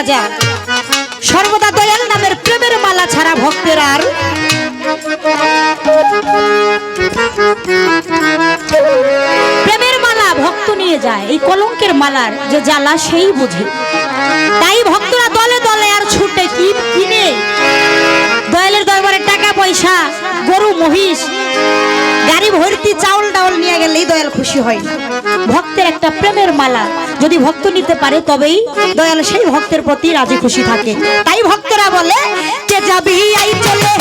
রাজা। সর্বদা দয়াল নামের প্রেমের মালা ছাড়া ভক্তের আর প্রেমের মালা ভক্ত নিয়ে যায়, এই কলঙ্কের মালার যে জ্বালা সেই বুঝে। তাই ভক্তরা দলে দলে আর ছুটে কি কিনে? দয়ালের দরবারে টাকা পয়সা, গরু, মহিষ ভর্তি চাউল ডাউল নিয়ে গেলেই দয়াল খুশি হয়। ভক্তের একটা প্রেমের মালা। যদি ভক্ত নিতে পারে তবেই দয়াল সেই ভক্তের প্রতি রাজি খুশি থাকে। তাই ভক্তরা বলে, যে যাবি আই চলে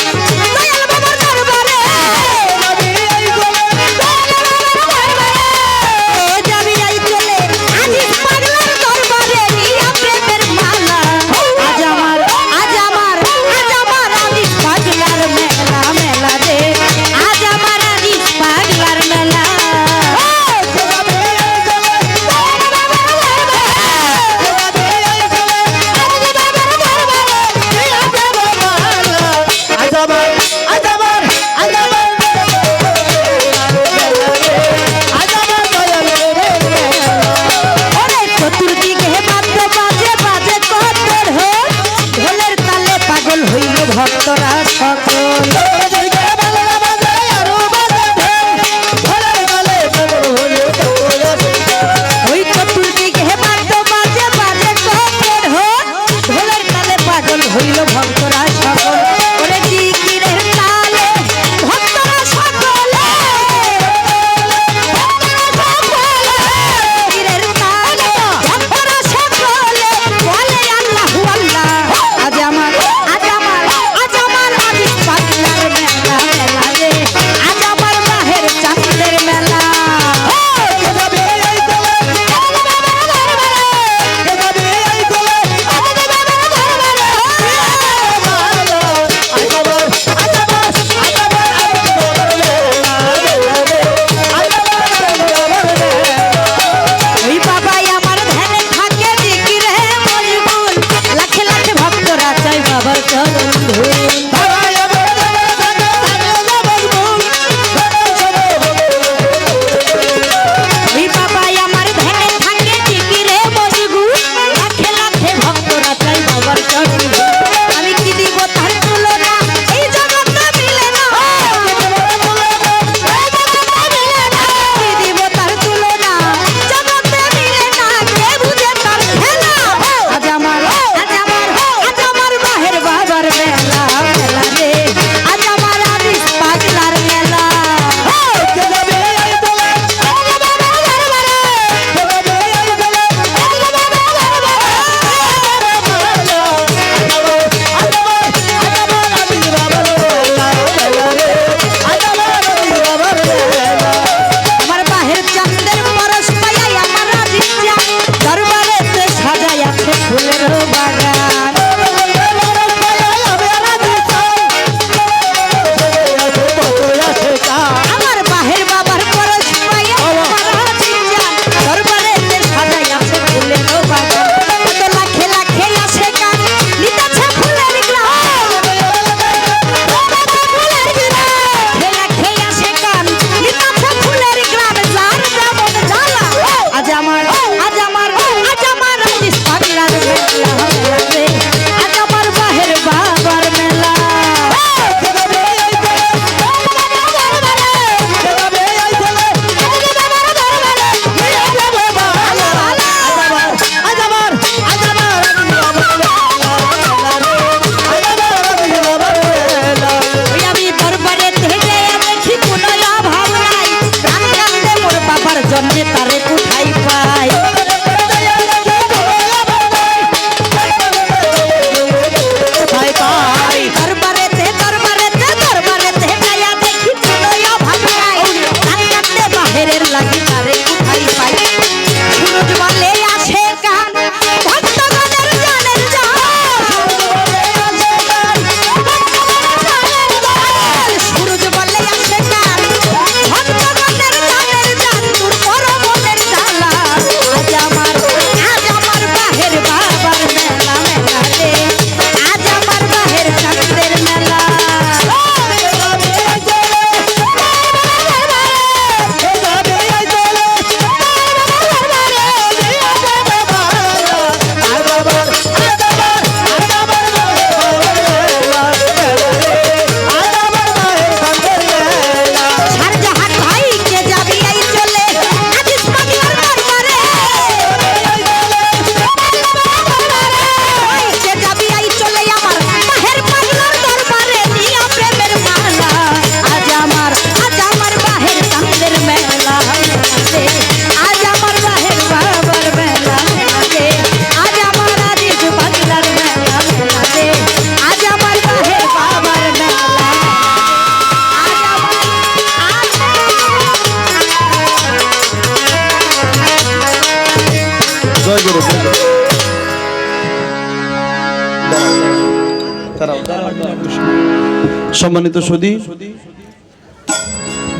সম্মানিত সুদী,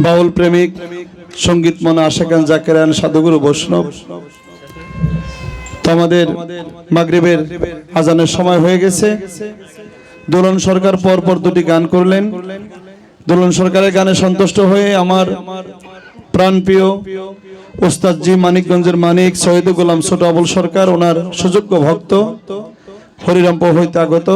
বাউল প্রেমিক, সংগীত মনে আশেখান জাকেরান সাধুগুরু বৈষ্ণব। আমাদের মাগরিবের আজানের সময় হয়ে গেছে। দোলন সরকার পর পর দুটি গান করলেন। দোলন সরকারের গানে সন্তুষ্ট হয়ে আমার প্রাণপ্রিয় ওস্তাদজি মানিকগঞ্জের মানিক সৈয়দ গোলাম ছোট আবুল সরকার, ওনার সুযোগ্য ভক্ত। হরিরামপুর হইতে আগত